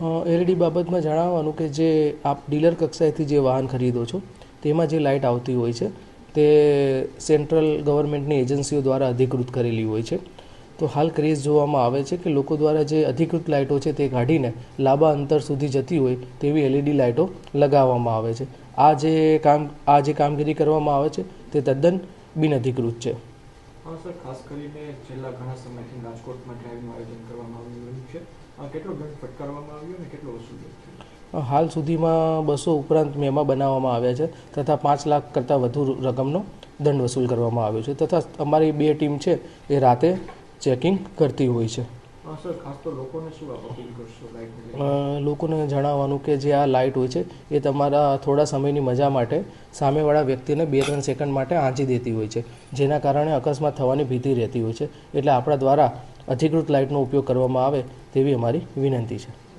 LED બાબતમાં જણાવવાનું કે જે આપ ડીલર કક્ષાએથી જે વાહન ખરીદો છો, તેમાં જે લાઇટ આવતી હોય છે, તે સેન્ટ્રલ ગવર્મેન્ટની એજન્સીઓ દ્વારા અધિકૃત કરેલી હોય છે. તો હાલ ક્રેઝ જોવામાં આવે છે કે લોકો દ્વારા જે અધિકૃત લાઇટો છે તે કાઢીને લાંબા અંતર સુધી જતી હોય, તેવી એલઈડી લાઇટો લગાવવામાં આવે છે. આ જે કામ, આ જે કામગીરી કરવામાં આવે છે, તે તદ્દન બિનઅધિકૃત છે. હા સર, ખાસ કરીને છેલ્લા ઘણા સમયથી રાજકોટમાં ડ્રાઇવનું આયોજન કરવામાં આવી રહ્યું છે. કેટલો દંડ ફટકારવામાં આવ્યો અને કેટલો વસૂલ હાલ સુધીમાં બસો ઉપરાંત મેમા બનાવવામાં આવ્યા છે તથા પાંચ લાખ કરતાં વધુ રકમનો દંડ વસૂલ કરવામાં આવ્યો છે તથા અમારી બે ટીમ છે એ રાતે ચેકિંગ કરતી હોય છે. લોકોને જણાવવાનું કે જે આ લાઇટ હોય છે, એ તમારા થોડા સમયની મજા માટે સામેવાળા વ્યક્તિને બે ત્રણ સેકન્ડ માટે આંચી દેતી હોય છે, જેના કારણે અકસ્માત થવાની ભીતિ રહેતી હોય છે. એટલે આપણા દ્વારા અધિકૃત લાઇટનો ઉપયોગ કરવામાં આવે તેવી અમારી વિનંતી છે.